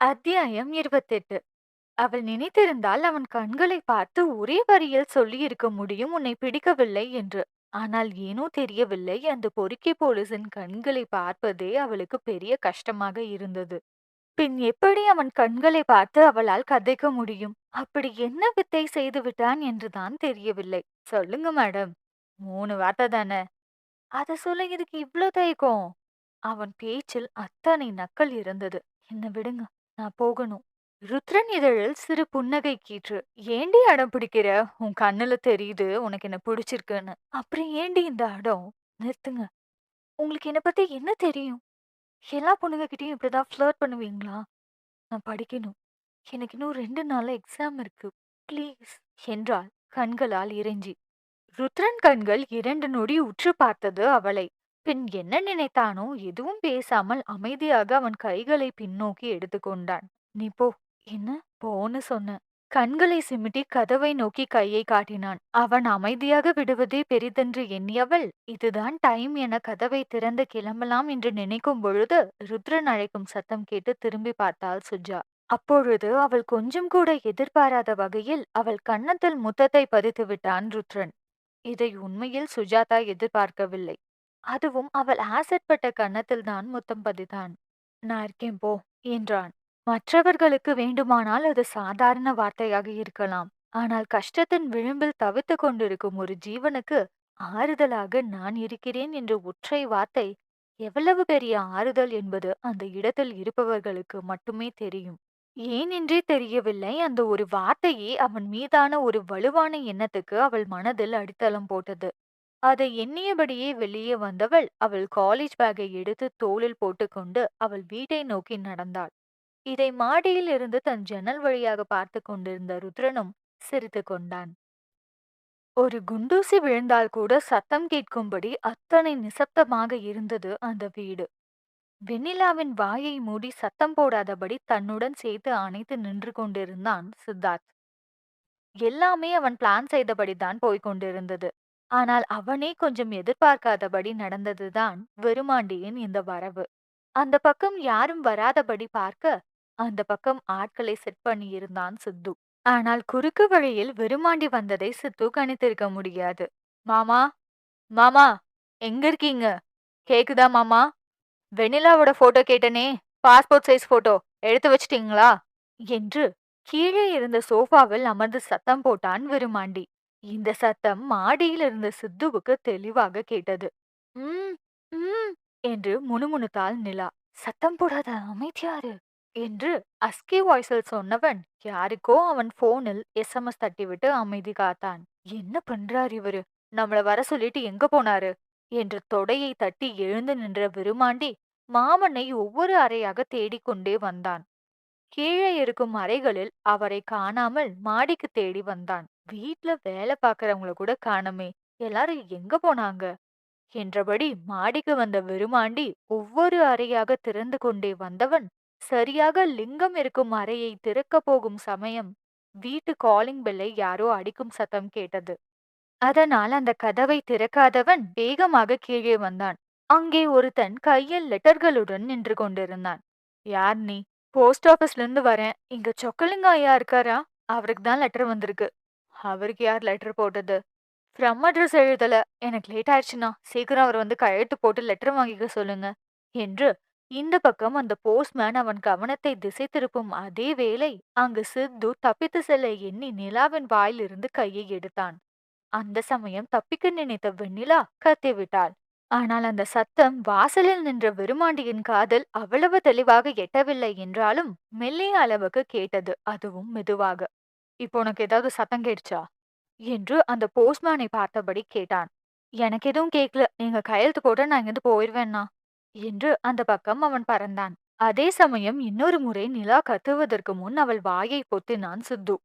அத்தியாயம் 28 அவள் நினைத்திருந்தால் அவன் கண்களைப் பார்த்து ஒரே வரியில் சொல்லியிருக்க முடியும் உன்னை பிடிக்கவில்லை என்று. ஆனால் ஏனோ தெரியவில்லை அந்த பொறுக்கி போலீசின் கண்களைப் பார்ப்பதே அவளுக்கு பெரிய கஷ்டமாக இருந்தது. பின் எப்படி அவன் கண்களைப் பார்த்து அவளால் கதைக்க முடியும்? அப்படி என்ன வித்தை செய்து விட்டான் என்றுதான் தெரியவில்லை. சொல்லுங்க மேடம். மூணு வார்த்தை தானே. அத சொல்ல இதுக்கு இவ்ளோ தயக்கம்? அவன் பேச்சில் அத்தனை நக்கல் இருந்தது. என்ன விடுங்க. நான் போகணும். ருத்ரன் இதழில் சிறு புன்னகை கீற்று. ஏண்டி அடம் பிடிக்கிற? உன் கண்ணுல தெரியுது உனக்கு என்ன பிடிச்சிருக்குன்னு. அப்புறம் ஏண்டி இந்த அடம்? நிறுத்துங்க. உங்களுக்கு என்ன பத்தி என்ன தெரியும்? எல்லா பொண்ணுங்க கிட்டயும் இப்படிதான் ஃப்ளர்ட் பண்ணுவீங்களா? நான் படிக்கணும். எனக்கு இன்னும் 2 நாள்ல எக்ஸாம் இருக்கு. ப்ளீஸ் என்றாள் கண்களால் இறைஞ்சி. ருத்ரன் கண்கள் 2 நொடி உற்று பார்த்தது அவளை. பின் என்ன நினைத்தானோ எதுவும் பேசாமல் அமைதியாக அவன் கைகளை பின்னோக்கி எடுத்துக்கொண்டான். நீ போ. என்ன? போன்னு சொன்ன கண்களை சிமிட்டி கதவை நோக்கி கையை காட்டினான். அவன் அமைதியாக விடுவதே பெரிதென்று எண்ணியவள் இதுதான் டைம் என கதவை திறந்து கிளம்பலாம் என்று நினைக்கும் பொழுது ருத்ரன் அழைக்கும் சத்தம் கேட்டு திரும்பி பார்த்தாள் சுஜா. அப்பொழுது அவள் கொஞ்சம் கூட எதிர்பாராத வகையில் அவள் கன்னத்தில் முத்தத்தை பதித்து விட்டான் ருத்ரன். இதை உண்மையில் சுஜாதா எதிர்பார்க்கவில்லை. அதுவும் அவள் ஆசைப்பட்ட கன்னத்தில்தான் முத்தம் பதித்தான். நான் இருக்கேன் போ என்றான். மற்றவர்களுக்கு வேண்டுமானால் அது சாதாரண வார்த்தையாக இருக்கலாம். ஆனால் கஷ்டத்தின் விளிம்பில் தவித்துக் கொண்டிருக்கும் ஒரு ஜீவனுக்கு ஆறுதலாக நான் இருக்கிறேன் என்ற ஒற்றை வார்த்தை எவ்வளவு பெரிய ஆறுதல் என்பது அந்த இடத்தில் இருப்பவர்களுக்கு மட்டுமே தெரியும். ஏனென்றே தெரியவில்லை அந்த ஒரு வார்த்தையே அவன் மீதான ஒரு வலுவான எண்ணத்துக்கு அவள் மனதில் அடித்தளம் போட்டது. அதை எண்ணியபடியே வெளியே வந்தவள் அவள் காலேஜ் பேக்கை எடுத்து தோளில் போட்டுக்கொண்டு அவள் வீட்டை நோக்கி நடந்தாள். இதை மாடியில் இருந்து தன் ஜன்னல் வழியாக பார்த்து கொண்டிருந்த ருத்ரனும் சிரித்துக் கொண்டான். ஒரு குண்டூசி விழுந்தால் கூட சத்தம் கேட்கும்படி அத்தனை நிசப்தமாக இருந்தது அந்த வீடு. வெண்ணிலாவின் வாயை மூடி சத்தம் போடாதபடி தன்னுடன் சேர்த்து அணைத்து நின்று கொண்டிருந்தான் சித்தார்த். எல்லாமே அவன் பிளான் செய்தபடிதான் போய்க் கொண்டிருந்தது. ஆனால் அவனே கொஞ்சம் எதிர்பார்க்காதபடி நடந்ததுதான் வெறுமாண்டியின் இந்த வரவு. அந்த பக்கம் யாரும் வராதபடி பார்க்க அந்த பக்கம் ஆட்களை செட் பண்ணியிருந்தான் சித்து. ஆனால் குறுக்கு வழியில் வெறுமாண்டி வந்ததை சித்து கணித்திருக்க முடியாது. மாமா மாமா எங்க இருக்கீங்க? கேக்குதா மாமா? வெண்ணிலாவோட போட்டோ கேட்டனே பாஸ்போர்ட் சைஸ் போட்டோ எடுத்து வச்சிட்டீங்களா? என்று கீழே இருந்த சோஃபாவில் அமர்ந்து சத்தம் போட்டான் வெறுமாண்டி. இந்த சத்தம் மாடியில் இருந்த சித்துவுக்கு தெளிவாக கேட்டது. ம் ம் என்று முணுமுணுத்தாள் நிலா. சத்தம் போடாத அமைதியாரு என்று அஸ்கி வாய்ஸில் சொன்னவன் யாருக்கோ அவன் போனில் எஸ்எம்எஸ் தட்டிவிட்டு அமைதி காத்தான். என்ன பண்றார் இவரு? நம்மள வர சொல்லிட்டு எங்க போனாரு? என்று தொடையை தட்டி எழுந்து நின்ற விருமாண்டி மாமனை ஒவ்வொரு அறையாக தேடிக்கொண்டே வந்தான். கீழே இருக்கும் அறைகளில் அவரை காணாமல் மாடிக்கு தேடி வந்தான். வீட்ல வேலை பார்க்கறவங்கள கூட காணமே எல்லாரும் எங்க போனாங்க? என்றபடி மாடிக்கு வந்த விருமாண்டி ஒவ்வொரு அறையாக திறந்து கொண்டே வந்தவன் சரியாக லிங்கம் இருக்கும் அறையை திறக்கப் போகும் சமயம் வீட்டு காலிங் பெல்லை யாரோ அடிக்கும் சத்தம் கேட்டது. அதனால் அந்த கதவை திறக்காதவன் வேகமாக கீழே வந்தான். அங்கே ஒருத்தன் கையில் லெட்டர்களுடன் நின்று கொண்டிருந்தான். யார் நீ? போஸ்ட் ஆபீஸ்ல இருந்து வரேன். இங்க சொக்கலிங்கம் ஐயா இருக்காரா? அவருக்கு தான் லெட்டர் வந்திருக்கு. அவருக்கு யார் லெட்டர் போட்டது? ஃப்ரம் அட்ரஸ் எழுதல. எனக்கு லேட் ஆயிடுச்சுன்னா சீக்கிரம் அவர் வந்து கையெழுத்து போட்டு லெட்டர் வாங்கிக்க சொல்லுங்க. என்று இந்த பக்கம் அந்த போஸ்ட்மேன் அவன் கவனத்தை திசை திருப்பும் அதே வேளை அங்கு சித்து தப்பித்து செல்ல எண்ணி நிலாவின் வாயிலிருந்து கையை எடுத்தான். அந்த சமயம் தப்பிக்க நினைத்த வெண்ணிலா கத்திவிட்டாள். ஆனால் அந்த சத்தம் வாசலில் நின்ற வெறுமாண்டியின் காதில் அவ்வளவு தெளிவாக எட்டவில்லை என்றாலும் மெல்லிய அளவுக்கு கேட்டது அதுவும் மெதுவாக. இப்போ உனக்கு ஏதாவது சத்தம் கேட்டுச்சா? என்று அந்த போஸ்ட்மேனை பார்த்தபடி கேட்டான். எனக்கு எதுவும் கேட்கல. நீங்க கையெழுத்து கூட நான் இங்கிருந்து போயிடுவேன்னா என்று அந்த பக்கம் அவன் பறந்தான். அதே சமயம் இன்னொரு முறை நிலா கத்துவதற்கு முன் அவள் வாயை பொத்தினான் சித்து.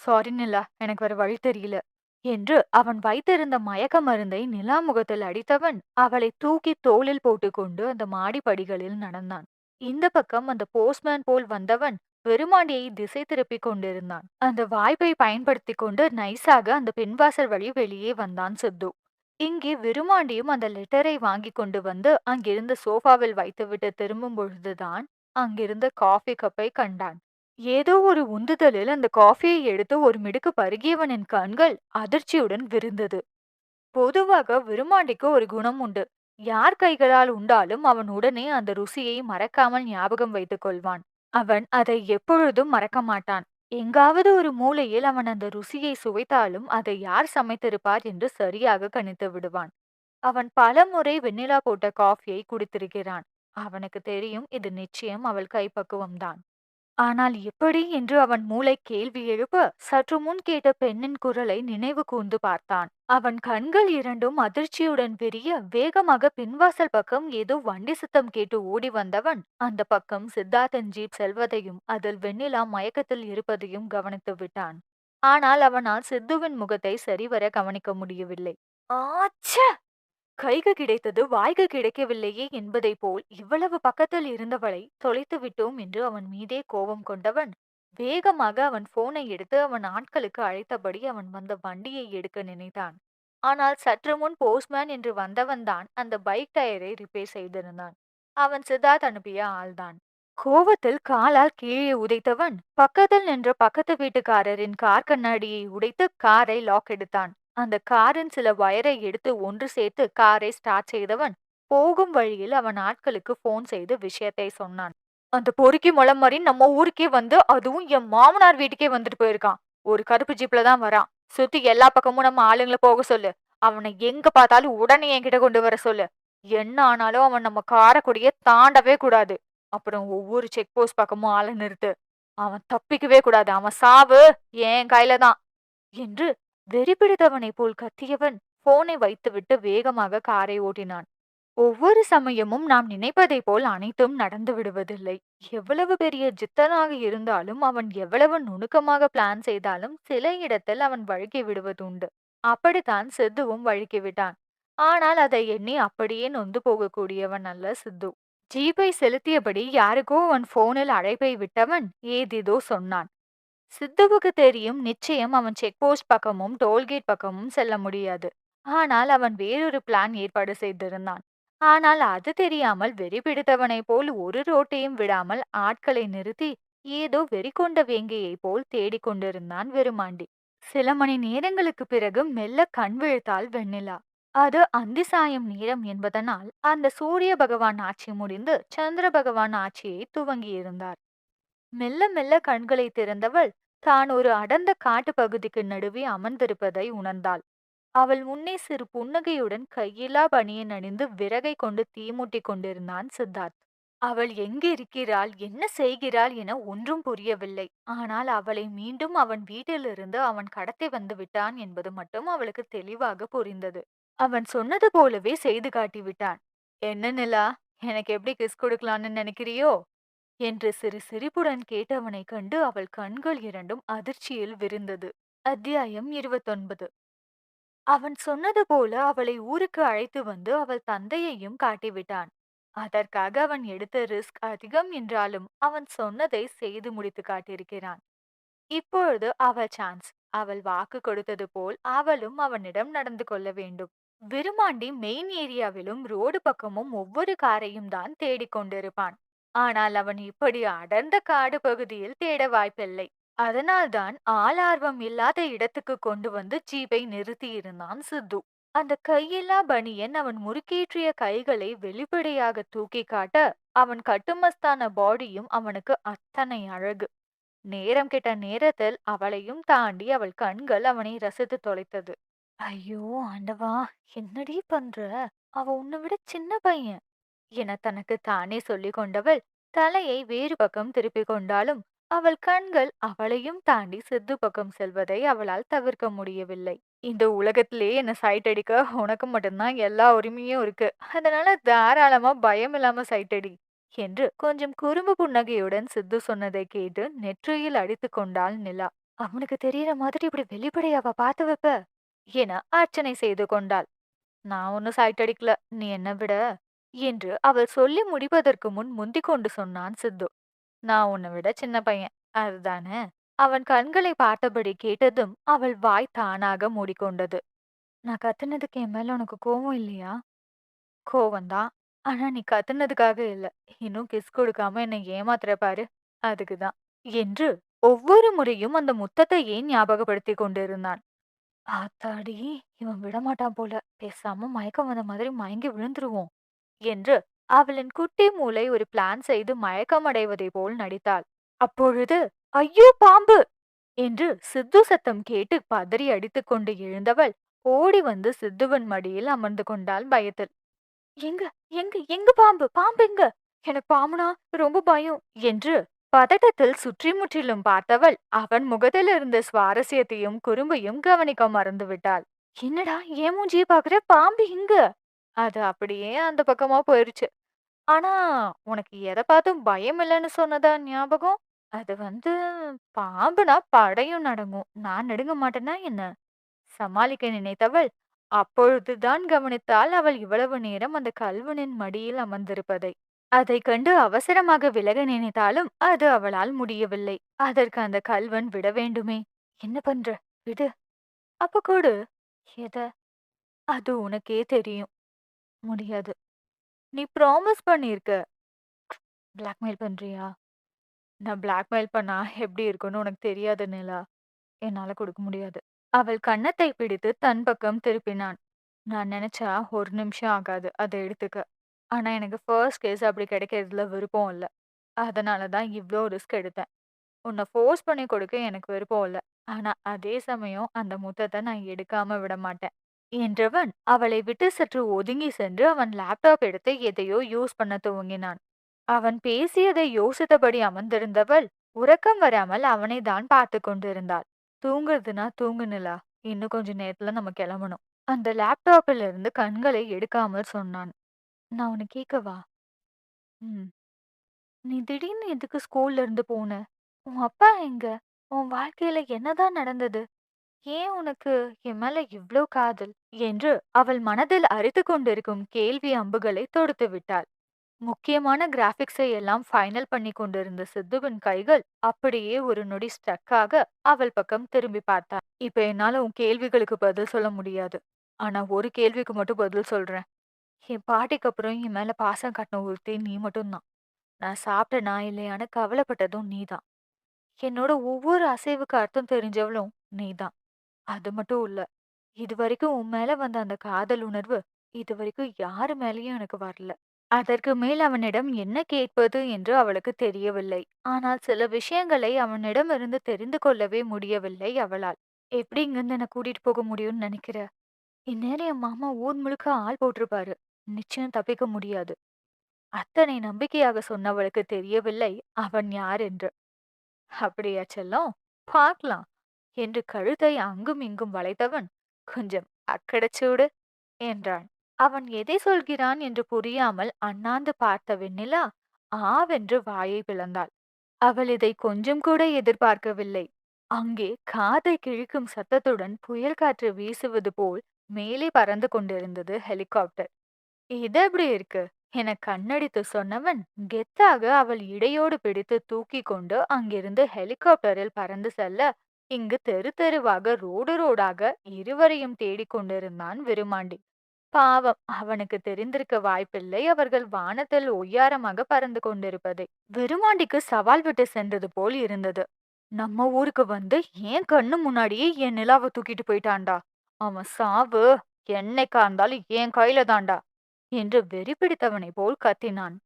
சாரி நிலா எனக்கு வேற வழி தெரியல. என்று அவன் வைத்திருந்த மயக்க மருந்தை நிலா முகத்தில் அடித்தவன் அவளை தூக்கி தோளில் போட்டுக்கொண்டு அந்த மாடி படிகளில் நடந்தான். இந்த பக்கம் அந்த போஸ்ட்மேன் போல் வந்தவன் பெருமாண்டியை திசை திருப்பிக் கொண்டிருந்தான். அந்த வாய்ப்பை பயன்படுத்திக் கொண்டு நைஸாக அந்த பின்வாசல் வழி வெளியே வந்தான் சித்து. இங்கே விருமாண்டியும் அந்த லெட்டரை வாங்கிக் கொண்டு வந்து அங்கிருந்த சோஃபாவில் வைத்துவிட்டு திரும்பும் பொழுதுதான் அங்கிருந்த காஃபி கப்பை கண்டான் ஏதோ ஒரு உந்துதலில் அந்த காஃபியை எடுத்து ஒரு மிடுக்கு பருகியவனின் கண்கள் அதிர்ச்சியுடன் விரிந்தது. பொதுவாக விருமாண்டிக்கு ஒரு குணம் உண்டு. யார் கைகளால் உண்டாலும் அவன் உடனே அந்த ருசியை மறக்காமல் ஞாபகம் வைத்துக் கொள்வான். அவன் அதை எப்பொழுதும் மறக்க மாட்டான். எங்காவது ஒரு மூலையில் அவன் அந்த ருசியை சுவைத்தாலும் அதை யார் சமைத்திருப்பார் என்று சரியாக கணித்து விடுவான். அவன் பலமுறை வெண்ணிலா போட்ட காஃபியை குடித்திருக்கிறான். அவனுக்கு தெரியும் இது நிச்சயம் அவள் கைப்பக்குவம்தான். ஆனால் எப்படி? என்று அவன் மூளை கேள்வி எழுப்ப சற்று முன் கேட்ட பெண்ணின் குரலை நினைவு கூர்ந்து பார்த்தான். அவன் கண்கள் இரண்டும் அதிர்ச்சியுடன் விரிய வேகமாக பின்வாசல் பக்கம் ஏதோ வண்டி சத்தம் கேட்டு ஓடி வந்தவன். அந்த பக்கம் சித்தார்த்தன் ஜீப் செல்வதையும் அதில் வெண்ணிலா மயக்கத்தில் இருப்பதையும் கவனித்து விட்டான். ஆனால் அவனால் சித்துவின் முகத்தை சரிவர கவனிக்க முடியவில்லை. ஆச்ச! கைக்கு கிடைத்தது வாய்க்கு கிடைக்கவில்லையே என்பதைப் போல் இவ்வளவு பக்கத்தில் இருந்தவளை தொலைத்து விட்டோம் என்று அவன் மீதே கோபம் கொண்டவன் வேகமாக அவன் போனை எடுத்து அவன் ஆட்களுக்கு அழைத்தபடி அவன் வந்த வண்டியை எடுக்க நினைத்தான். ஆனால் சற்று முன் போஸ்ட்மேன் என்று வந்தவன்தான் அந்த பைக் டயரை ரிப்பேர் செய்திருந்தான். அவன் சித்தார்த் அனுப்பிய ஆள்தான். கோவத்தில் காலால் கீழே உதைத்தவன் பக்கத்தில் நின்ற பக்கத்து வீட்டுக்காரரின் கார் கண்ணாடியை உடைத்து காரை லாக் எடுத்தான். அந்த காரின் சில வயரை எடுத்து ஒன்று சேர்த்து காரை ஸ்டார்ட் செய்தவன் போகும் வழியில் அவன் ஆட்களுக்கு போன் செய்து விஷயத்தை சொன்னான். அந்த பொறுக்கி முளம் மாதிரி நம்ம ஊருக்கே வந்து அதுவும் என் மாமனார் வீட்டுக்கே வந்துட்டு போயிருக்கான். ஒரு கருப்பு ஜீப்ல தான் வரான். சுத்தி எல்லா பக்கமும் நம்ம ஆளுங்களை போக சொல்லு. அவனை எங்க பார்த்தாலும் உடனே என்கிட்ட கொண்டு வர சொல்லு. என்ன ஆனாலும் அவன் நம்ம காரக்குடிய தாண்டவே கூடாது. அப்புறம் ஒவ்வொரு செக் போஸ்ட் பக்கமும் ஆளை நிறுத்து. அவன் தப்பிக்கவே கூடாது. அவன் சாவு என் கையில தான். என்று வெறிபிடித்தவனை போல் கத்தியவன் போனை வைத்துவிட்டு வேகமாக காரை ஓட்டினான். ஒவ்வொரு சமயமும் நாம் நினைப்பதைப் போல் அனைத்தும் நடந்து விடுவதில்லை. எவ்வளவு பெரிய ஜித்தனாக இருந்தாலும் அவன் எவ்வளவு நுணுக்கமாக பிளான் செய்தாலும் சில இடத்தில் அவன் வழுக்கி விடுவதுண்டு. அப்படித்தான் சித்துவும் வழுக்கிவிட்டான் ஆனால் அதை எண்ணி அப்படியே நொந்து போகக்கூடியவன் அல்ல சித்து. ஜீப்பை செலுத்தியபடி யாருக்கோ அவன் போனில் அழைப்பை விட்டவன் ஏதேதோ சொன்னான். சித்துவுக்கு தெரியும் நிச்சயம் அவன் செக் போஸ்ட் பக்கமும் டோல்கேட் பக்கமும் செல்ல முடியாது. ஆனால் அவன் வேறொரு பிளான் ஏற்பாடு செய்திருந்தான். ஆனால் அது தெரியாமல் வெறி பிடித்தவனைப் போல் ஒரு ரோட்டையும் விடாமல் ஆட்களை நிறுத்தி ஏதோ வெறி கொண்ட வேங்கையைப் போல் தேடிக் கொண்டிருந்தான் வெறுமாண்டி. சில மணி நேரங்களுக்கு பிறகு மெல்ல கண் விழுத்தாள் வெண்ணிலா. அது அந்தி சாயம் நேரம் என்பதனால் அந்த சூரிய பகவான் ஆட்சி முடிந்து சந்திர பகவான் ஆட்சியை துவங்கியிருந்தார். மெல்ல மெல்ல கண்களை திறந்தவள் தான் ஒரு அடர்ந்த காட்டு பகுதிக்கு நடுவே அமர்ந்திருப்பதை உணர்ந்தாள். அவள் முன்னே சிறு புன்னகையுடன் கையிலா பணியன் அணிந்து விறகை கொண்டு தீமூட்டி கொண்டிருந்தான் சித்தார்த். அவள் எங்கு இருக்கிறாள்? என்ன செய்கிறாள்? என ஒன்றும் புரியவில்லை. ஆனால் அவளை மீண்டும் அவன் வீட்டிலிருந்து அவன் கடத்தி வந்து விட்டான் என்பது மட்டும் அவளுக்கு தெளிவாக புரிந்தது. அவன் சொன்னது போலவே செய்து காட்டிவிட்டான். என்ன நிலா? எனக்கு எப்படி கிஸ் கொடுக்கலான்னு நினைக்கிறியோ? என்று சிறு சிரிப்புடன் கேட்டவனைக் கண்டு அவள் கண்கள் இரண்டும் அதிர்ச்சியில் விரிந்தது. அத்தியாயம் இருபத்தொன்பது. அவன் சொன்னது போல அவளை ஊருக்கு அழைத்து வந்து அவள் தந்தையையும் காட்டிவிட்டான். அதற்காக அவன் எடுத்த ரிஸ்க் அதிகம் என்றாலும் அவன் சொன்னதை செய்து முடித்து காட்டியிருக்கிறான். இப்பொழுது அவள் சான்ஸ். அவள் வாக்கு கொடுத்தது போல் அவளும் அவனிடம் நடந்து கொள்ள வேண்டும். விருமாண்டி மெயின் ஏரியாவிலும் ரோடு பக்கமும் ஒவ்வொரு காரையும் தான் தேடிக் கொண்டிருப்பான். ஆனால் அவன் இப்படி அடர்ந்த காடு பகுதியில் தேட வாய்ப்பில்லை. அதனால்தான் ஆளார்வம் இல்லாத இடத்துக்கு கொண்டு வந்து ஜீப்பை நிறுத்தியிருந்தான் சித்து. அந்த கையில்லா பனியன் அவன் முறுக்கேற்றிய கைகளை வெளிப்படையாக தூக்கி காட்ட அவன் கட்டுமஸ்தான பாடியும் அவனுக்கு அத்தனை அழகு. நேரம் கெட்ட நேரத்தில் அவளையும் தாண்டி அவள் கண்கள் அவனை ரசித்து தொலைத்தது. ஐயோ ஆண்டவா என்னடி பண்ற? அவ உன்னை விட சின்ன பையன். என தனக்கு தானே சொல்லிக் கொண்டவள் தலையை வேறு பக்கம் திருப்பிக் கொண்டாலும் அவள் கண்கள் அவளையும் தாண்டி சித்து பக்கம் செல்வதை அவளால் தவிர்க்க முடியவில்லை. இந்த உலகத்திலேயே என்ன சைட் அடிக்க உனக்கு மட்டும்தான் எல்லா உரிமையும் இருக்கு. அதனால தாராளமா பயம் இல்லாம சைட் அடி என்று கொஞ்சம் குறும்பு புன்னகையுடன் சித்து சொன்னதை கேட்டு நெற்றியில் அடித்து கொண்டாள் நிலா. அவனுக்கு தெரியற மாதிரி இப்படி வெளிப்படையாவ பார்த்து வைப்ப? என அர்ச்சனை செய்து கொண்டாள். நான் ஒன்னும் சைட் அடிக்கல நீ என்ன விட என்று அவள் சொல்லி முடிப்பதற்கு முன் முந்திக் கொண்டு சொன்னான் சித்து நான் உன்னை விட சின்ன பையன் அதுதானே அவன் கண்களை பார்த்தபடி கேட்டதும் அவள் வாய் தானாக மூடிக்கொண்டது நான் கத்துனதுக்கு என் மேல உனக்கு கோவம் இல்லையா கோவம்தான் ஆனா நீ கத்துனதுக்காக இல்ல. இன்னும் கிஸ் கொடுக்காம என்னை ஏமாத்துற பாரு. அதுக்கு தான். என்று ஒவ்வொரு முறையும் அந்த முத்தத்தையே ஞாபகப்படுத்திக் கொண்டிருந்தான். ஆத்தாடி! இவன் விடமாட்டான் போல. பேசாம மயக்கம் வந்த மாதிரி மயங்கி விழுந்துருவோம். என்று அவளின் குட்டி மூளை ஒரு பிளான் செய்து மயக்கமடைவதை போல் நடித்தாள். அப்பொழுது ஐயோ பாம்பு! என்று சித்து சத்தம் கேட்டு பதறி அடித்துக்கொண்டு எழுந்தவள் ஓடி வந்து சித்துவன் மடியில் அமர்ந்து கொண்டாள் பயத்தில். எங்க எங்க எங்க பாம்பு பாம்பு எங்க எனக்கு பாம்புனா ரொம்ப பயம் என்று பதட்டத்தில் சுற்றி முற்றிலும் பார்த்தவள் அவன் முகத்தில் இருந்த சுவாரஸ்யத்தையும் குறும்பையும் கவனிக்க மறந்து விட்டாள் என்னடா ஏன் மூஞ்சியை பாக்குற பாம்பு இங்க அது அப்படியே அந்த பக்கமா போயிருச்சு. ஆனா உனக்கு எதை பார்த்தும் பயம் இல்லைன்னு சொன்னதா ஞாபகம்? அது வந்து பாம்புனா படையும் நடுங்கும். நான் நடுங்க மாட்டேனா என்ன? சமாளிக்க நினைத்தவள். அப்பொழுதுதான் கவனித்தாள் அவள் இவ்வளவு நேரம் அந்த கல்வனின் மடியில் அமர்ந்திருப்பதை. அதைக் கண்டு அவசரமாக விலக நினைத்தாலும் அது அவளால் முடியவில்லை. அதற்கு அந்த கல்வன் விட வேண்டுமே. என்ன பண்ற? விடு. அப்ப கூடு. எத? அது உனக்கே தெரியும். முடியாது. நீ ப்ராமிஸ் பண்ணியிருக்க. பிளாக்மெயில் பண்றியா? நான் பிளாக்மெயில் பண்ணா எப்படி இருக்கும்னு உனக்கு தெரியாது நிலா. என்னால கொடுக்க முடியாது. அவள் கன்னத்தை பிடித்து தன் பக்கம் திருப்பினான். நான் நினைச்சா ஒரு நிமிஷம் ஆகாது அதை எடுத்துக்க. ஆனா எனக்கு ஃபர்ஸ்ட் கேஸ் அப்படி கிடைக்கிறதுல விருப்பம் இல்ல. அதனால தான் இவ்ளோ ரிஸ்க் எடுத்தேன். உன்னை ஃபோர்ஸ் பண்ணி கொடுக்க எனக்கு விருப்பம் இல்ல. ஆனா அதே சமயம் அந்த முத்தத்தை நான் எடுக்காம விட மாட்டேன். என்றவன் அவளை விட்டு சற்று ஒதுங்கி சென்று அவன் லேப்டாப் எடுத்து எதையோ யூஸ் பண்ண துவங்கினான். அவன் பேசியதை யோசித்தபடி அமர்ந்திருந்தவள் உறக்கம் வராமல் அவனை தான் பார்த்து கொண்டிருந்தாள். தூங்குறதுனா தூங்குனலா இன்னும் கொஞ்ச நேரத்துல நம்ம கிளம்பணும். அந்த லேப்டாப்பில் இருந்து கண்களை எடுக்காமல் சொன்னான். நான் உன்னை கேட்கவா? ம். நீ திடீர்னு எதுக்கு ஸ்கூல்ல இருந்து போன? உன் அப்பா எங்க? உன் வாழ்க்கையில என்னதான் நடந்தது? ஏன் உனக்கு என் மேல இவ்ளோ காதல்? என்று அவள் மனதில் அரித்து கொண்டிருக்கும் கேள்வி அம்புகளை தொடுத்து விட்டாள். முக்கியமான கிராஃபிக்ஸை எல்லாம் ஃபைனல் பண்ணி கொண்டிருந்த சித்துவின் கைகள் அப்படியே ஒரு நொடி ஸ்டக்காக அவள் பக்கம் திரும்பி பார்த்தா. இப்ப என்னால உன் கேள்விகளுக்கு பதில் சொல்ல முடியாது. ஆனா ஒரு கேள்விக்கு மட்டும் பதில் சொல்றேன். என் பாட்டிக்கு அப்புறம் என் மேல பாசம் காட்டின ஒருத்தி நீ மட்டும்தான். நான் சாப்பிட்ட நான் இல்லையான்னு கவலைப்பட்டதும் நீதான். என்னோட ஒவ்வொரு அசைவுக்கு அர்த்தம் தெரிஞ்சவளும் நீதான். அது மட்டும் இல்ல. இதுவரைக்கும் உன் மேல வந்த அந்த காதல் உணர்வு இதுவரைக்கும் யாரு மேலயும் எனக்கு வரல. அதற்கு மேல் அவனிடம் என்ன கேட்பது என்று அவளுக்கு தெரியவில்லை. ஆனால் சில விஷயங்களை அவனிடமிருந்து தெரிந்து கொள்ளவே முடியவில்லை அவளால். எப்படி இங்கிருந்து என்ன கூட்டிட்டு போக முடியும்னு நினைக்கிற? இந்நேரம் என் மாமா ஊர் முழுக்க ஆள் போட்டிருப்பாரு. நிச்சயம் தப்பிக்க முடியாது. அத்தனை நம்பிக்கையாக சொன்னவளுக்கு தெரியவில்லை அவன் யார் என்று. அப்படியா செல்லம்? பார்க்கலாம். என்று கழுத்தை அங்கும் இங்கும் வளைத்தவன் கொஞ்சம் அக்கடச்சூடு என்றான். அவன் எதை சொல்கிறான் என்று புரியாமல் அண்ணாந்து பார்த்த வெண்ணிலா ஆவென்று வாயை பிளந்தாள். அவள் இதை கொஞ்சம் கூட எதிர்பார்க்கவில்லை. அங்கே காதை கிழிக்கும் சத்தத்துடன் புயல் காற்று வீசுவது போல் மேலே பறந்து கொண்டிருந்தது ஹெலிகாப்டர். இது எப்படி இருக்கு? என கண்ணடித்து சொன்னவன் கெத்தாக அவள் இடையோடு பிடித்து தூக்கி கொண்டு அங்கிருந்து ஹெலிகாப்டரில் பறந்து செல்ல இங்கு தெரு தெருவாக ரோடு ரோடாக இருவரையும் தேடிக் கொண்டிருந்தான் விருமாண்டி பாவம் அவனுக்கு தெரிந்திருக்க வாய்ப்பில்லை. அவர்கள் வானத்தில் ஒய்யாரமாக பறந்து கொண்டிருப்பதை. விருமாண்டிக்கு சவால் விட்டு சென்றது போல் இருந்தது. நம்ம ஊருக்கு வந்து ஏன் கண்ணு முன்னாடியே என் நிலாவை தூக்கிட்டு போயிட்டான்டா? அவன் சாவு என்னைக்கா இருந்தாலும் என் கையில தான்டா? என்று வெறி பிடித்தவனை போல் கத்தினான்.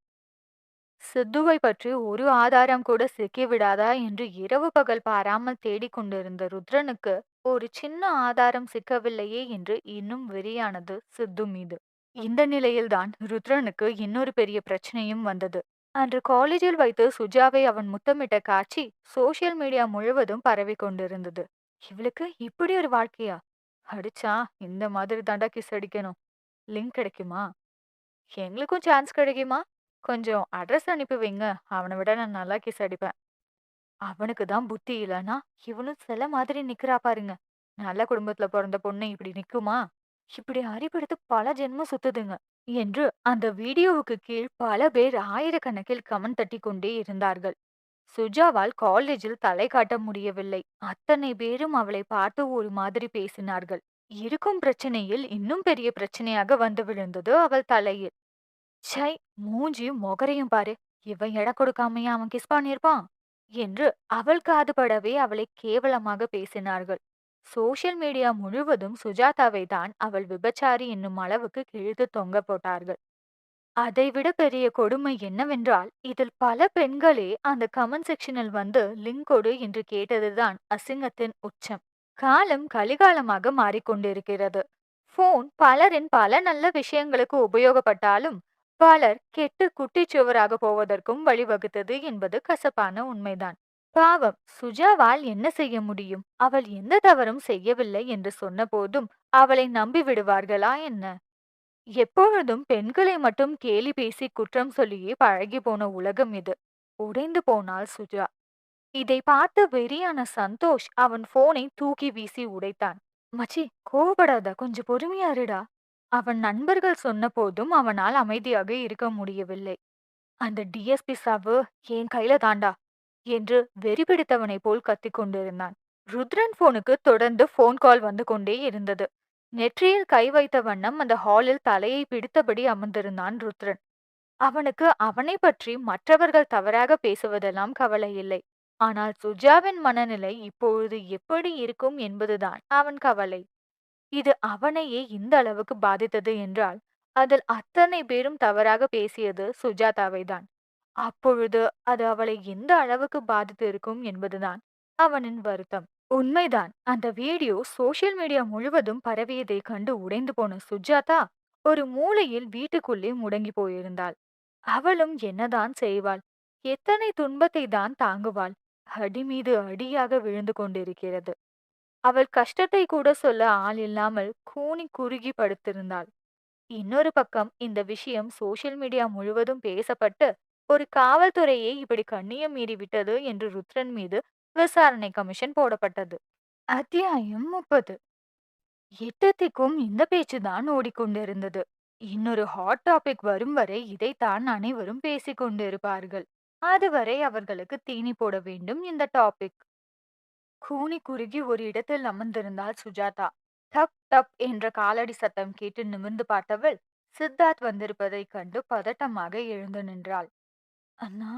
சித்துவை பற்றி ஒரு ஆதாரம் கூட சிக்கிவிடாதா என்று இரவு பகல் பாராமல் தேடிக் கொண்டிருந்த ருத்ரனுக்கு ஒரு சின்ன ஆதாரம் சிக்கவில்லையே என்று இன்னும் வெறியானது சித்து மீது. இந்த நிலையில்தான் ருத்ரனுக்கு இன்னொரு பெரிய பிரச்சனையும் வந்தது. அன்று காலேஜில் வைத்து சுஜாவை அவன் முத்தமிட்ட காட்சி சோசியல் மீடியா முழுவதும் பரவி கொண்டிருந்தது. இவளுக்கு இப்படி ஒரு வாழ்க்கையா? அடிச்சா இந்த மாதிரி தாண்டா கிஸ் அடிக்கணும். லிங்க் கிடைக்குமா? எங்களுக்கும் சான்ஸ் கிடைக்குமா? கொஞ்சம் அட்ரஸ் அனுப்பி வைங்க. அவனை விட நான் நல்லா கிஸ் அடிப்பேன். அவனுக்கு தான் புத்தி இல்லைன்னா இவனும் சில மாதிரி நிக்கிறா பாருங்க. நல்ல குடும்பத்துல பிறந்த பொண்ணு இப்படி நிக்குமா? இப்படி அறிவெடுத்து பல ஜென்மம் சுத்துதுங்க. என்று அந்த வீடியோவுக்கு கீழ் பல பேர் ஆயிரக்கணக்கில் கமெண்ட் தட்டி கொண்டே இருந்தார்கள். சுஜாவால் காலேஜில் தலை காட்ட முடியவில்லை. அத்தனை பேரும் அவளை பார்த்து ஒரு மாதிரி பேசினார்கள். இருக்கும் பிரச்சனையில் இன்னும் பெரிய பிரச்சனையாக வந்து விழுந்தது அவள் தலையில். ச்சை! மூஞ்சியும் மொகரையும் பாரு! இவன் எடம் கொடுக்காமயா அவன் கிஸ் பண்ணியிருப்பான்? என்று அவள் காதுபடவே அவளை கேவலமாக பேசினார்கள். சோஷியல் மீடியா முழுவதும் சுஜாதாவை தான் அவள் விபச்சாரி என்னும் அளவுக்கு கிழித்து தொங்க போட்டார்கள். அதைவிட பெரிய கொடுமை என்னவென்றால், இதில் பல பெண்களே அந்த கமெண்ட் செக்ஷனில் வந்து லிங்க் கொடு என்று கேட்டதுதான் அசிங்கத்தின் உச்சம். காலம் கலிகாலமாக மாறிக்கொண்டிருக்கிறது. போன் பலரின் பல நல்ல விஷயங்களுக்கு உபயோகப்பட்டாலும், பலர் கெட்டு குட்டிச்சுவராக போவதற்கும் வழிவகுத்தது என்பது கசப்பான உண்மைதான். பாவம் சுஜாவால் என்ன செய்ய முடியும்? அவள் எந்த தவறும் செய்யவில்லை என்று சொன்ன போதும் அவளை நம்பி விடுவார்களா என்ன? எப்பொழுதும் பெண்களை மட்டும் கேலி பேசி குற்றம் சொல்லியே பழகி போன உலகம் இது. உடைந்து போனாள் சுஜா. இதை பார்த்து வெறியான சந்தோஷ் அவன் போனை தூக்கி வீசி உடைத்தான். மச்சி கோவப்படாத கொஞ்சம் பொறுமையாருடா அவன் நண்பர்கள் சொன்னபோதும் அவனால் அமைதியாக இருக்க முடியவில்லை. அந்த டிஎஸ்பி சாவு என் கையில தாண்டா என்று வெறி பிடித்தவனைப் போல் கத்திக் கொண்டிருந்தான். ருத்ரன் போனுக்கு தொடர்ந்து போன் கால் வந்து கொண்டே இருந்தது. நெற்றியில் கை வைத்த வண்ணம் அந்த ஹாலில் தலையை பிடித்தபடி அமர்ந்திருந்தான் ருத்ரன். அவனுக்கு அவனைப் பற்றி மற்றவர்கள் தவறாக பேசுவதெல்லாம் கவலை இல்லை. ஆனால் சுஜாவின் மனநிலை இப்பொழுது எப்படி இருக்கும் என்பதுதான் அவன் கவலை. இது அவனையே இந்த அளவுக்கு பாதித்தது என்றால், அதில் அத்தனை பேரும் தவறாக பேசியது சுஜாதாவை தான் அப்பொழுது அது அவளை எந்த அளவுக்கு பாதித்திருக்கும் என்பதுதான் அவனின் வருத்தம். உண்மைதான் அந்த வீடியோ சோஷியல் மீடியா முழுவதும் பரவியதைக் கண்டு உடைந்து போன சுஜாதா ஒரு மூலையில் வீட்டுக்குள்ளே முடங்கி போயிருந்தாள். அவளும் என்னதான் செய்வாள்? எத்தனை துன்பத்தை தான் தாங்குவாள்? அடி மீது அடியாக விழுந்து கொண்டிருக்கிறது. அவள் கஷ்டத்தை கூட சொல்ல ஆள் இல்லாமல் கூனி குறுகி படுத்திருந்தாள். இன்னொரு பக்கம் இந்த விஷயம் சோஷியல் மீடியா முழுவதும் பேசப்பட்டு ஒரு காவல்துறையே இப்படி கண்ணியம் மீறி விட்டது என்று ருத்ரன் மீது விசாரணை கமிஷன் போடப்பட்டது. அத்தியாயம் முப்பது எட்டத்திற்கும் இந்த பேச்சுதான் ஓடிக்கொண்டிருந்தது. இன்னொரு ஹாட் டாபிக் வரும் வரை இதைத்தான் அனைவரும் பேசிக்கொண்டிருப்பார்கள் அதுவரை அவர்களுக்கு தீனி போட வேண்டும் இந்த டாபிக். கூனி குறுகி ஒரு இடத்தில் அமர்ந்திருந்தாள் சுஜாதா. டப் டப் என்ற காலடி சத்தம் கேட்டு நிமிர்ந்து பார்த்தவள் சித்தார்த் வந்திருப்பதைக் கண்டு பதட்டமாக எழுந்து நின்றாள். அண்ணா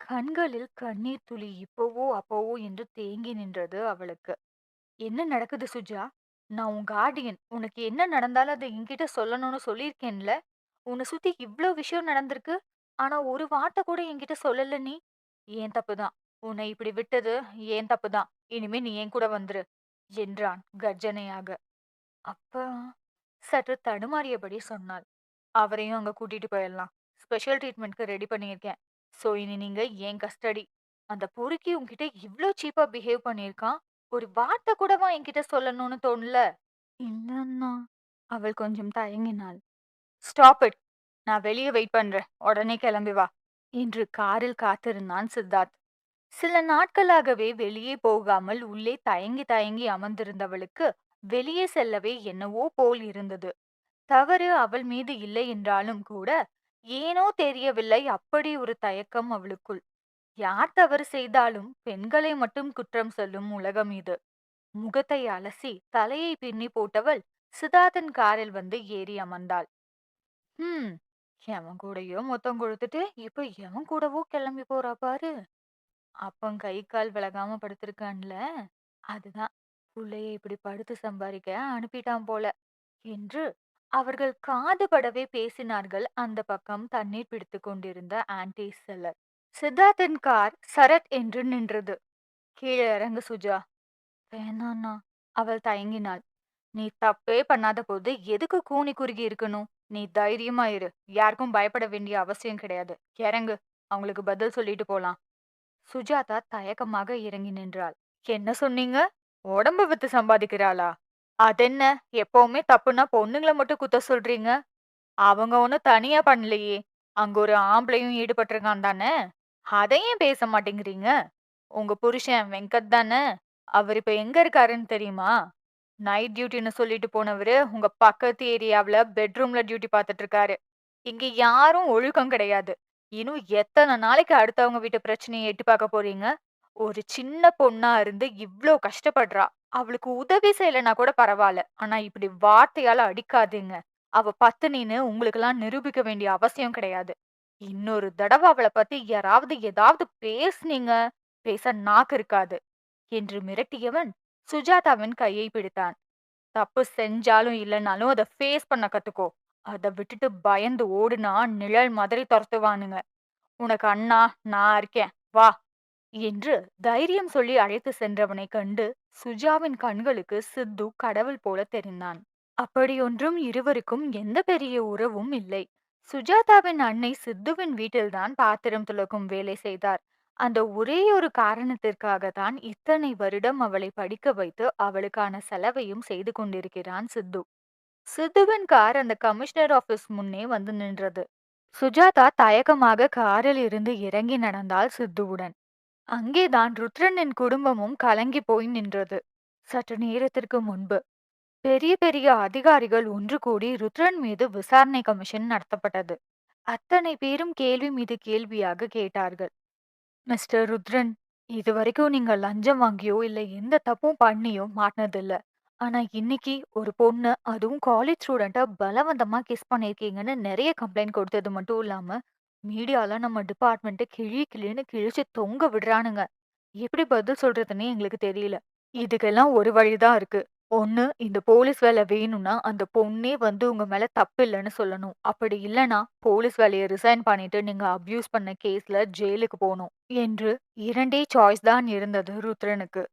கண்களில் கண்ணீர் துளி இப்போவோ அப்போவோ என்று தேங்கி நின்றது அவளுக்கு. என்ன நடக்குது சுஜா? நான் உன் கார்டியன். உனக்கு என்ன நடந்தாலும் அதை என்கிட்ட சொல்லணும்னு சொல்லியிருக்கேன்ல. உன்னை சுத்தி இவ்ளோ விஷயம் நடந்திருக்கு. ஆனா ஒரு வார்த்தை கூட என்கிட்ட சொல்லல நீ. ஏன் தப்புதான். உன்னை இப்படி விட்டது ஏன் தப்புதான். இனிமே நீ என் கூட வந்துரு என்றான் கர்ஜனையாக. அப்பா சற்று தடுமாறியபடி சொன்னாள். அவரையும் அங்க கூட்டிட்டு போயிடலாம். ஸ்பெஷல் ட்ரீட்மெண்ட்க்கு ரெடி பண்ணியிருக்கேன். சோ இனி நீங்க என் கஸ்டடி. அந்த பொறுக்கி உன்கிட்ட இவ்ளோ சீப்பா பிஹேவ் பண்ணியிருக்கான். ஒரு வார்த்தை கூடவா என்கிட்ட சொல்லணும்னு தோணல? இல்லண்ணா. அவள் கொஞ்சம் தயங்கினாள். Stop it. நான் வெளியே வெயிட் பண்றேன். உடனே கிளம்பி வா. என்று காரில் காத்திருந்தான் சித்தார்த். சில நாட்களாகவே வெளியே போகாமல் உள்ளே தயங்கி தயங்கி அமர்ந்திருந்தவளுக்கு வெளியே செல்லவே என்னவோ போல் இருந்தது. தவறு அவள் மீது இல்லை என்றாலும் கூட ஏனோ தெரியவில்லை அப்படி ஒரு தயக்கம் அவளுக்குள். யார் தவறு செய்தாலும் பெண்களை மட்டும் குற்றம் சொல்லும் உலகம் இது. முகத்தை அலசி தலையை பின்னி போட்டவள் சிதாதன் காரில் வந்து ஏறி அமர்ந்தாள். ஹம் எவன் கூடயோ மொத்தம் கொடுத்துட்டு இப்ப எவன் கூடவோ கிளம்பி போறா பாரு. அப்பன் கை கால் விலகாம படுத்திருக்கான்ல. அதுதான். புள்ளைய இப்படி படுத்து சம்பாதிக்க அனுப்பிட்டான் போல. என்று அவர்கள் காது படவே பேசினார்கள். அந்த பக்கம் தண்ணீர் பிடித்துக் கொண்டிருந்த ஆன்டி செல்லர். சித்தார்த்தின் கார் சரத் என்று நின்றது. கீழே இறங்கு சுஜா. வேணாண்ணா. அவள் தயங்கினாள். நீ தப்பே பண்ணாத போது எதுக்கு கூனி குறுகி இருக்கணும்? நீ தைரியமா இரு. யாருக்கும் பயப்பட வேண்டிய அவசியம் கிடையாது. இறங்கு. அவங்களுக்கு பதில் சொல்லிட்டு போலாம். சுஜாதா தயக்கமாக இறங்கி நின்றாள். என்ன சொன்னீங்க? உடம்ப வித்து சம்பாதிக்கிறாளா? அதென்ன? எப்பவுமே தப்புன்னா பொண்ணுங்கள மட்டும் குத்த சொல்றீங்க? அவங்க ஒன்னும் தனியா பண்ணலையே. அங்க ஒரு ஆம்பளையும் ஈடுபட்டிருக்கான் தானே? அதையும் பேச மாட்டேங்கிறீங்க? உங்க புருஷன் வெங்கட் தானே? அவர் இப்ப எங்க இருக்காருன்னு தெரியுமா? நைட் டியூட்டின்னு சொல்லிட்டு போனவரு உங்க பக்கத்து ஏரியாவுல பெட்ரூம்ல டியூட்டி பார்த்துட்டு இருக்காரு. இங்க யாரும் ஒழுக்கம் கிடையாது. இன்னும் எத்தனை நாளைக்கு அடுத்தவங்க வீட்டு பிரச்சனையை எட்டி பார்க்க போறீங்க ஒரு சின்ன பொண்ணா இருந்து இவ்ளோ கஷ்டப்படுறா அவளுக்கு உதவி செய்யலைன்னா கூட பரவாயில்ல ஆனா இப்படி வார்த்தையால அடிக்காதீங்க அவ பத்தினின்னு உங்களுக்கெல்லாம் நிரூபிக்க வேண்டிய அவசியம் கிடையாது. இன்னொரு தடவை அவள பத்தி யாராவது ஏதாவது பேசுனீங்க, பேச நாக்கு இருக்காது." என்று மிரட்டியவன் சுஜாதாவின் கையை பிடித்தான். "தப்பு செஞ்சாலும் இல்லனாலும் அத ஃபேஸ் பண்ண கத்துக்கோ. அதை விட்டுட்டு பயந்து ஓடுனா நிழல் மாதிரி தொரத்துவானுங்க. உனக்கு அண்ணா நான் இருக்கேன். வா." என்று தைரியம் சொல்லி அழைத்து சென்றவனைக் கண்டு சுஜாவின் கண்களுக்கு சித்து கடவுள் போல தெரிந்தான். அப்படியொன்றும் இருவருக்கும் எந்த பெரிய உறவும் இல்லை. சுஜாதாவின் அன்னை சித்துவின் வீட்டில்தான் பாத்திரம் துலக்கும் வேலை செய்தார். அந்த ஒரே ஒரு காரணத்திற்காக தான் இத்தனை வருடம் அவளை படிக்க வைத்து அவளுக்கான செலவையும் செய்து கொண்டிருக்கிறான் சித்து. சித்துவின் கார் அந்த கமிஷனர் ஆபீஸ் முன்னே வந்து நின்றது. சுஜாதா தயக்கமாக காரில் இருந்து இறங்கி நடந்தாள் சித்துவுடன். அங்கேதான் ருத்ரனின் குடும்பமும் கலங்கி போய் நின்றது. சற்று நேரத்திற்கு முன்பு பெரிய பெரிய அதிகாரிகள் ஒன்று கூடி ருத்ரன் மீது விசாரணை கமிஷன் நடத்தப்பட்டது. அத்தனை பேரும் கேள்வி மீது கேள்வியாக கேட்டார்கள். மிஸ்டர் ருத்ரன், இதுவரைக்கும் நீங்க லஞ்சம் வாங்கியோ இல்ல எந்த தப்பும் பண்ணியோ மாட்டினதில்ல. ஆனா இன்னைக்கு ஒரு பொண்ணு அதுவும் காலேஜ் ஸ்டூடெண்ட்டை பலவந்தமா கிஸ் பண்ணியிருக்கீங்கன்னு நிறைய கம்ப்ளைண்ட் கொடுத்தது மட்டும் இல்லாம, மீடியால நம்ம டிபார்ட்மெண்ட்ட கிழி கிழின்னு கிழிச்சு தொங்க விடுறானுங்க. எப்படி பதில் சொல்றதுன்னே எங்களுக்கு தெரியல. இதுக்கெல்லாம் ஒரு வழிதான் இருக்கு. ஒண்ணு இந்த போலீஸ் வேலை வேணும்னா அந்த பொண்ணே வந்து உங்க மேல தப்பு இல்லைன்னு சொல்லணும். அப்படி இல்லைன்னா போலீஸ் வேலைய ரிசைன் பண்ணிட்டு நீங்க அப்யூஸ் பண்ண கேஸ்ல ஜெயிலுக்கு போகணும் என்று இரண்டே சாய்ஸ் தான் இருந்தது ருத்ரனுக்கு.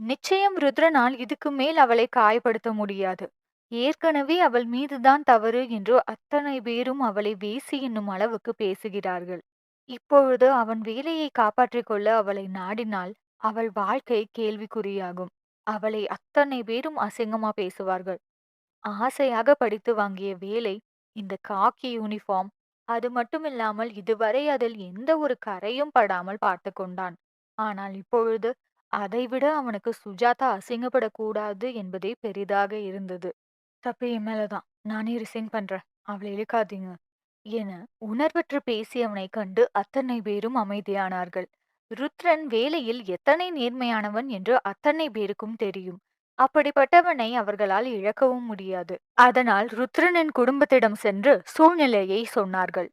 நிச்சயம் ருத்ரனால் இதுக்கு மேல் அவளை காயப்படுத்த முடியாது. ஏற்கனவே அவள் மீதுதான் தவறு என்று அத்தனை பேரும் அவளை வேசி என்னும் அளவுக்கு பேசுகிறார்கள். இப்பொழுது அவன் வேலையை காப்பாற்றிக் கொள்ள அவளை நாடினால் அவள் வாழ்க்கை கேள்விக்குறியாகும். அவளை அத்தனை பேரும் அசிங்கமா பேசுவார்கள். ஆசையாக படித்து வாங்கிய வேலை இந்த காக்கி யூனிஃபார்ம். அது மட்டுமில்லாமல் இதுவரை அதில் எந்த ஒரு கரையும் படாமல் பார்த்து கொண்டான். ஆனால் இப்பொழுது அதைவிட அவனுக்கு சுஜாதா அசிங்கப்படக்கூடாது என்பதே பெரிதாக இருந்தது. தப்பு என் மேலதான். நானே ரிசைன் பண்றேன். அவள இழுக்காதீங்க. என உணர்வற்று பேசியவனைக் கண்டு அத்தனை பேரும் அமைதியானார்கள். ருத்ரன் வேலையில் எத்தனை நேர்மையானவன் என்று அத்தனை பேருக்கும் தெரியும். அப்படிப்பட்டவனை அவர்களால் இழக்கவும் முடியாது. அதனால் ருத்ரனின் குடும்பத்திடம் சென்று சூழ்நிலையை சொன்னார்கள்.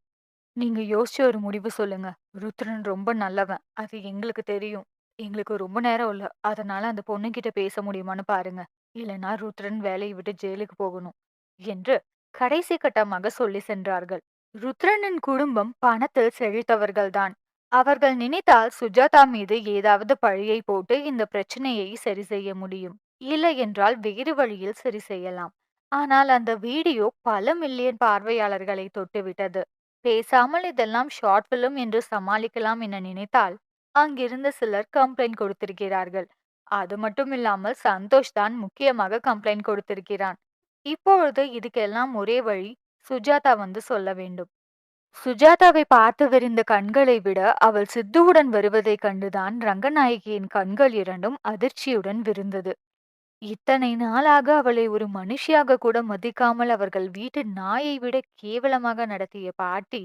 நீங்க யோசிச்சு ஒரு முடிவு சொல்லுங்க. ருத்ரன் ரொம்ப நல்லவன். அது எங்களுக்கு தெரியும். எங்களுக்கு ரொம்ப நேரம் இல்ல. அதனால அந்த பொண்ணுகிட்ட பேச முடியுமான்னு பாருங்க. இல்லன்னா ருத்ரன் வேலையை விட்டு ஜெயிலுக்கு போகணும். என்று கடைசி கட்டமாக சொல்லி சென்றார்கள். ருத்ரனின் குடும்பம் பணத்தில் செழித்தவர்கள்தான். அவர்கள் நினைத்தால் சுஜாதா மீது ஏதாவது பழியை போட்டு இந்த பிரச்சனையை சரி செய்ய முடியும். இல்லை என்றால் வேறு வழியில் சரி செய்யலாம். ஆனால் அந்த வீடியோ பல மில்லியன் பார்வையாளர்களை தொட்டுவிட்டது. பேசாமல் இதெல்லாம் ஷார்ட் பிலிம் என்று சமாளிக்கலாம் என நினைத்தால் அங்கிருந்த சிலர் கம்ப்ளைண்ட் கொடுத்திருக்கிறார்கள். அது மட்டும் இல்லாமல் சந்தோஷ் தான் முக்கியமாக கம்ப்ளைண்ட் கொடுத்திருக்கிறான். இப்பொழுது இதுக்கெல்லாம் ஒரே வழி சுஜாதா வந்து சொல்ல வேண்டும். சுஜாதாவை பார்த்து விரிந்த கண்களை விட அவள் சித்துவுடன் வருவதைக் கண்டுதான் ரங்கநாயகியின் கண்கள் இரண்டும் அதிர்ச்சியுடன் விருந்தது இத்தனை நாளாக அவளை ஒரு மனுஷியாக கூட மதிக்காமல் அவர்கள் வீட்டு நாயை விட கேவலமாக நடத்திய பாட்டி,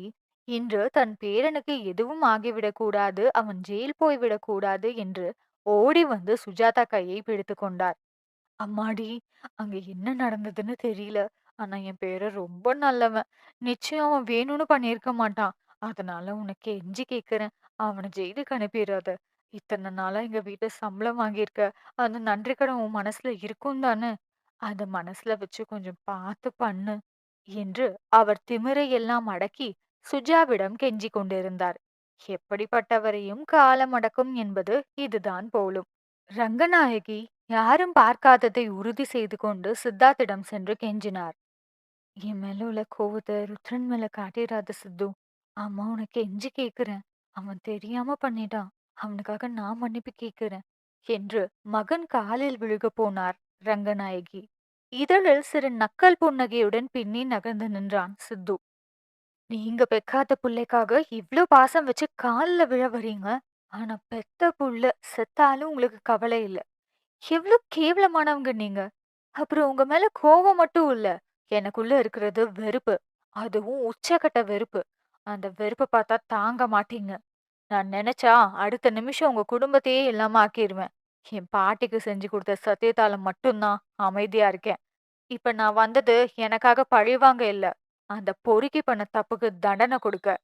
இன்று தன் பேரனுக்கு எதுவும் ஆகிவிடக்கூடாது அவன் ஜெயில் போய்விடக்கூடாது என்று ஓடி வந்து சுஜாதா கையை பிடித்துக் கொண்டார். அம்மாடி! அங்க என்ன நடந்ததுன்னு தெரியல. ஆனா என் பேர ரொம்ப நல்லவன். நிச்சயம் அவன் வேணும்னு பண்ணியிருக்க மாட்டான். அதனால உனக்கு எஞ்சி கேக்குறேன் அவன ஜெயிலுக்கு அனுப்பிறாத. இத்தன நாளா எங்க வீட்டை சம்பளம் வாங்கியிருக்க. அந்த நன்றி கடன் உன் மனசுல இருக்கும் தானே? அத மனசுல வச்சு கொஞ்சம் பார்த்து பண்ணு. என்று அவர் திமிரை எல்லாம் அடக்கி சுஜாவிடம் கெஞ்சிக் கொண்டிருந்தார். எப்படிப்பட்டவரையும் காலம் அடக்கும் என்பது இதுதான் போலும். ரங்கநாயகி யாரும் பார்க்காததை உறுதி செய்து கொண்டு சித்தார்த்திடம் சென்று கெஞ்சினார். என் மேல உள்ள கோவத்தை ருத்ரன் மேல காட்டிடாத சித்து. அம்மா உனக்கு எஞ்சி கேக்குறேன். அவன் தெரியாம பண்ணிட்டான். அவனுக்காக நான் மன்னிப்பு கேக்குறேன். என்று மகன் காலில் விழுகப் போனார் ரங்கநாயகி. இதழில் சிறு நக்கல் புன்னகையுடன் பின்னி நகர்ந்து நின்றான் சித்து. நீங்க பெக்காத புள்ளைக்காக இவ்ளோ பாசம் வச்சு கால்ல விழ வரீங்க. ஆனா பெத்த புள்ள செத்தாலும் உங்களுக்கு கவலை இல்ல. எவ்ளோ கேவலமானவங்க நீங்க. அப்புறம் உங்க மேல கோவம் மட்டும் இல்ல. எனக்குள்ள இருக்கிறது வெறுப்பு. அதுவும் உச்சக்கட்ட வெறுப்பு. அந்த வெறுப்ப பார்த்தா தாங்க மாட்டீங்க. நான் நினைச்சா அடுத்த நிமிஷம் உங்க குடும்பத்தையே இல்லாம ஆக்கிருவேன். என் பாட்டிக்கு செஞ்சு கொடுத்த சத்தியத்தால மட்டும் தான் அமைதியா இருக்கேன். இப்ப நான் வந்தது எனக்காக பழிவாங்க இல்ல. அந்த பொறுக்கி பண்ண தப்புக்கு தண்டனை கொடுக்க.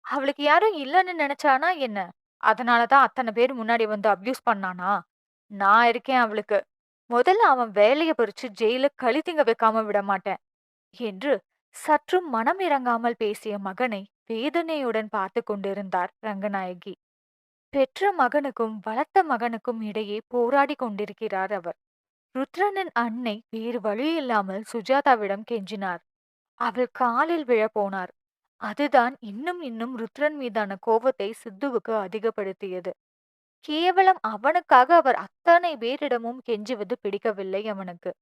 அவளுக்கு யாரும் இல்லன்னு நினைச்சானா என்ன? அதனாலதான் அத்தனை பேர் முன்னாடி வந்து அப்யூஸ் பண்ணானா? நான் இருக்கேன் அவளுக்கு. முதல்ல அவன் வேலைய பறிச்சு ஜெயில களி திங்க வைக்காம விடமாட்டேன். என்று சற்றும் மனம் இறங்காமல் பேசிய மகனை வேதனையுடன் பார்த்துக் கொண்டிருந்தார் ரங்கநாயகி. பெற்ற மகனுக்கும் வளர்த்த மகனுக்கும் இடையே போராடிக் கொண்டிருக்கிறார் அவர். ருத்ரனின் அன்னை வேறு வழியில்லாமல் சுஜாதாவிடம் கெஞ்சினார். அவள் காலில் விழப் போனார். அதுதான் இன்னும் இன்னும் ருத்ரன் மீதான கோபத்தை சித்துவுக்கு அதிகப்படுத்தியது. கேவலம் அவனுக்காக அவர் அத்தனை பேரிடமும் கெஞ்சுவது பிடிக்கவில்லை அவனுக்கு.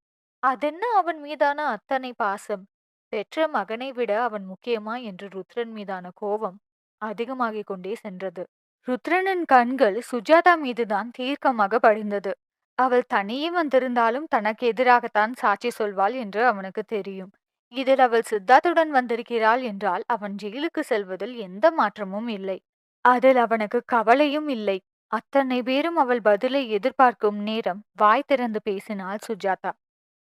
அதென்ன அவன் மீதான அத்தனை பாசம்? பெற்ற மகனை விட அவன் முக்கியமா என்று ருத்ரன் மீதான கோபம் அதிகமாகிக் கொண்டே சென்றது. ருத்ரனின் கண்கள் சுஜாதா மீதுதான் தீர்க்கமாக படிந்தது. அவள் தனியே வந்திருந்தாலும் தனக்கு எதிராகத்தான் சாட்சி சொல்வாள் என்று அவனுக்கு தெரியும். இதில் அவள் சித்தார்த்துடன் வந்திருக்கிறாள் என்றால் அவன் ஜெயிலுக்கு செல்வதில் எந்த மாற்றமும் இல்லை. அதில் அவனுக்கு கவலையும் இல்லை. அத்தனை பேரும் அவள் பதிலை எதிர்பார்க்கும் நேரம் வாய் திறந்து பேசினாள் சுஜாதா.